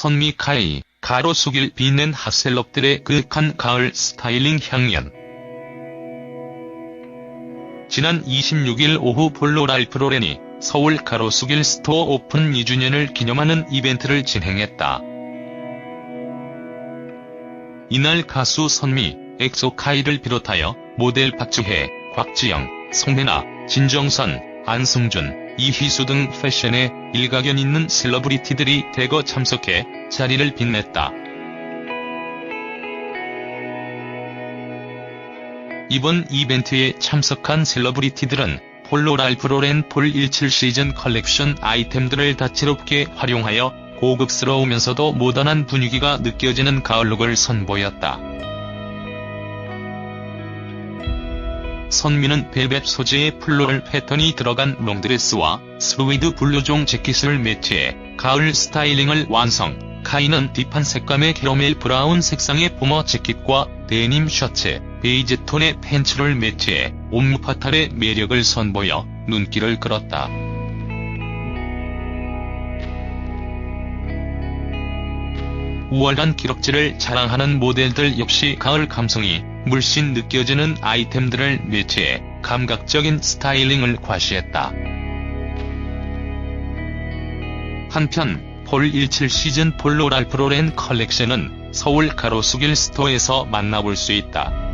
선미 카이, 가로수길 빛낸 핫셀럽들의 그윽한 가을 스타일링 향연. 지난 26일 오후 폴로 랄프 로렌이 서울 가로수길 스토어 오픈 2주년을 기념하는 이벤트를 진행했다. 이날 가수 선미, 엑소 카이를 비롯하여 모델 박주혜, 곽지영, 송혜나, 진정선, 안승준, 이희수 등 패션에 일가견 있는 셀러브리티들이 대거 참석해 자리를 빛냈다. 이번 이벤트에 참석한 셀러브리티들은 폴로 랄프 로렌 폴 17 시즌 컬렉션 아이템들을 다채롭게 활용하여 고급스러우면서도 모던한 분위기가 느껴지는 가을룩을 선보였다. 선미는 벨벳 소재의 플로럴 패턴이 들어간 롱드레스와 스웨이드 블루종 재킷을 매치해 가을 스타일링을 완성. 카이는 딥한 색감의 캐러멜 브라운 색상의 봄머 재킷과 데님 셔츠, 베이지 톤의 팬츠를 매치해 옴무 파탈의 매력을 선보여 눈길을 끌었다. 우월한 기럭지를 자랑하는 모델들 역시 가을 감성이 물씬 느껴지는 아이템들을 매치해 감각적인 스타일링을 과시했다. 한편 폴17 시즌 폴로 랄프 로렌 컬렉션은 서울 가로수길 스토어에서 만나볼 수 있다.